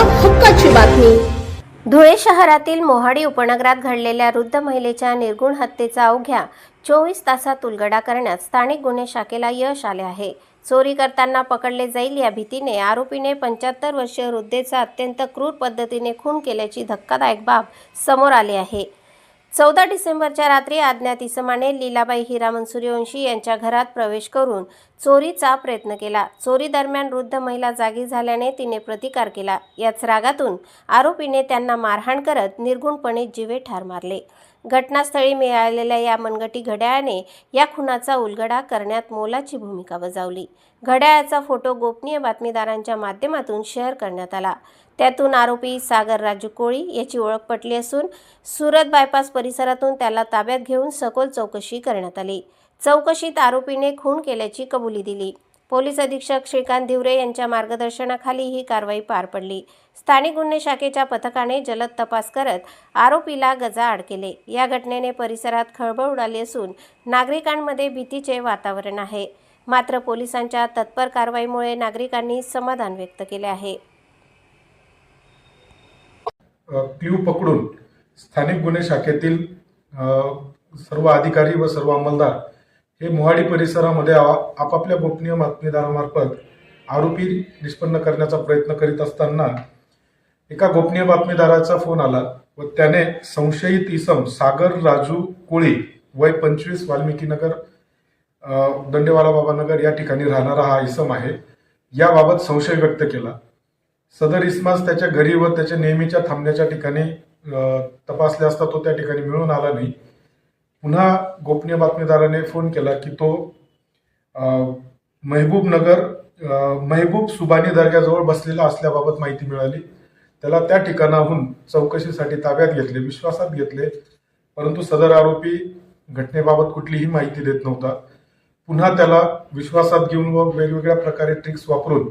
हक्काची बातमी. धुळे शहरातील मोहाडी उपनगरात घडलेल्या वृद्ध महिलेच्या निर्गुण हत्येचा अवघ्या चोवीस तासात उलगडा करण्यात स्थानिक गुन्हे शाखेला यश आले आहे. चोरी करताना पकडले जाईल या भीतीने आरोपीने पंच्याहत्तर वर्षीय वृद्धेचा अत्यंत क्रूर पद्धतीने खून केल्याची धक्कादायक बाब समोर आली आहे. चौदा डिसेंबरच्या रात्री अज्ञात इसमाने लीलाबाई हिरामन सूर्यवंशी यांच्या घरात प्रवेश करून चोरीचा प्रयत्न केला. चोरी दरम्यान वृद्ध महिला जागी झाल्याने तिने प्रतिकार केला. याच रागातून आरोपीने त्यांना मारहाण करत निर्गुणपणे जीवे ठार मारले. घटनास्थळी मिळालेल्या या मनगटी घड्याळाने या खुनाचा उलगडा करण्यात मोलाची भूमिका बजावली. घड्याळाचा फोटो गोपनीय बातमीदारांच्या माध्यमातून शेअर करण्यात आला. त्यातून आरोपी सागर राजू कोळी याची ओळख पटली असून सुरत बायपास परिसरातून त्याला ताब्यात घेऊन सखोल चौकशी करण्यात आली. चौकशीत आरोपीने खून केल्याची कबुली दिली. पोलीस अधीक्षक श्रीकांत धिवरे यांच्या मार्गदर्शनाखाली ही कारवाई पार पडली. स्थानिक गुन्हे शाखेच्या पथकाने जलद तपास करत आरोपीला गजाआड केले. या घटनेने परिसरात खळबळ उडाली असून नागरिकांमध्ये भीतीचे वातावरण आहे. मात्र पोलिसांच्या तत्पर कारवाईमुळे नागरिकांनी समाधान व्यक्त केले आहे. क्ल्यू पकडून स्थानिक गुन्हे शाखेतील सर्व अधिकारी व सर्व अंमलदार हे मोहाडी परिसरामध्ये आपापल्या गोपनीय बातमीदारामार्फत आरोपी निष्पन्न करण्याचा प्रयत्न करीत असताना एका गोपनीय बातमीदाराचा फोन आला व त्याने संशयित इसम सागर राजू कोळी वय पंचवीस वाल्मिकी नगर दंडेवाला बाबा नगर या ठिकाणी राहणारा हा इसम आहे. याबाबत संशय व्यक्त केला. सदर इसमास त्याच्या घरी व त्याच्या नेहमीच्या थांबण्याच्या ठिकाणी तपासले असता तो त्या ठिकाणी मिळून आला नाही. पुन्हा गोपनीय बातमीदाराने फोन केला की तो महबूबनगर महबूब सुबानी दर्ग्याजवळ बसलेला असल्याबाबत माहिती मिळाली. त्याला त्या ठिकाणाहून चौकशीसाठी ताब्यात घेतले विश्वासात घेतले. परंतु सदर आरोपी घटनेबाबत कुठलीही माहिती देत नव्हता. पुन्हा त्याला विश्वासात घेऊन व वेगवेगळ्या प्रकारे ट्रिक्स वापरून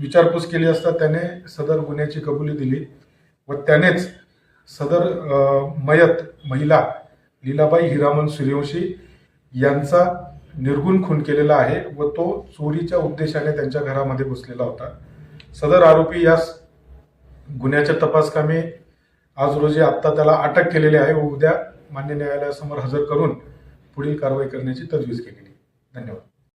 विचारपूस केली असता त्याने सदर गुन्ह्याची कबुली दिली व त्यानेच सदर मयत महिला लीलाबाई हिरामन सूर्यवंशी यांचा निर्गुण खून केलेला आहे व तो चोरीच्या उद्देशाने त्यांच्या घरामध्ये घुसलेला होता. सदर आरोपी यास गुन्ह्याच्या तपासकामी आज रोजी आत्ता त्याला अटक केलेली आहे व उद्या मान्य न्यायालयासमोर हजर करून पुढील कारवाई करण्याची तजवीज केलेली धन्यवाद.